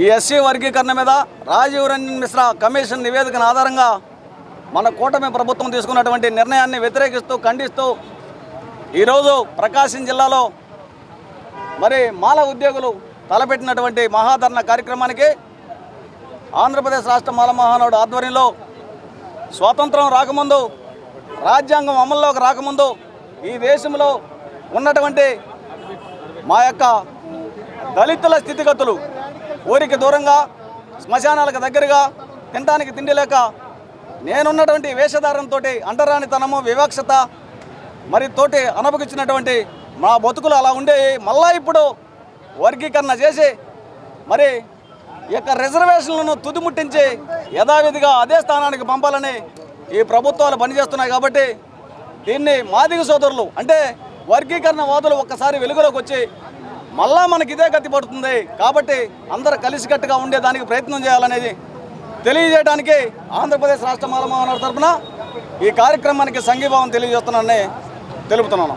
ఈ ఎస్సీ వర్గీకరణ మీద రాజీవ్ రంజన్ మిశ్రా కమిషన్ నివేదికను ఆధారంగా మన కూటమి ప్రభుత్వం తీసుకున్నటువంటి నిర్ణయాన్ని వ్యతిరేకిస్తూ ఖండిస్తూ ఈరోజు ప్రకాశం జిల్లాలో మరి మాల ఉద్యోగులు తలపెట్టినటువంటి మహాధరణ కార్యక్రమానికి ఆంధ్రప్రదేశ్ రాష్ట్ర మాల మహానాడు ఆధ్వర్యంలో స్వాతంత్రం రాకముందు రాజ్యాంగం అమల్లోకి రాకముందు ఈ దేశంలో ఉన్నటువంటి మా యొక్క దళితుల స్థితిగతులు ఊరికి దూరంగా శ్మశానాలకు దగ్గరగా తినడానికి తిండి లేక నేనున్నటువంటి వేషధారంతో అంటరానితనము వివక్షత మరి తోటి అనుభవించినటువంటి మా బతుకులు అలా ఉండేవి. మళ్ళా ఇప్పుడు వర్గీకరణ చేసి మరి యొక్క రిజర్వేషన్లను తుదిముట్టించి యథావిధిగా అదే స్థానానికి పంపాలని ఈ ప్రభుత్వాలు పనిచేస్తున్నాయి కాబట్టి దీన్ని మాదిగ సోదరులు అంటే వర్గీకరణ వాదులు ఒక్కసారి వెలుగులోకి వచ్చి మళ్ళా మనకి ఇదే గతి పడుతుంది. కాబట్టి అందరు కలిసికట్టుగా ఉండేదానికి ప్రయత్నం చేయాలనేది తెలియజేయడానికి ఆంధ్రప్రదేశ్ రాష్ట్ర మాల తరఫున ఈ కార్యక్రమానికి సంఘీభావం తెలియజేస్తున్నానని తెలుపుతున్నాను.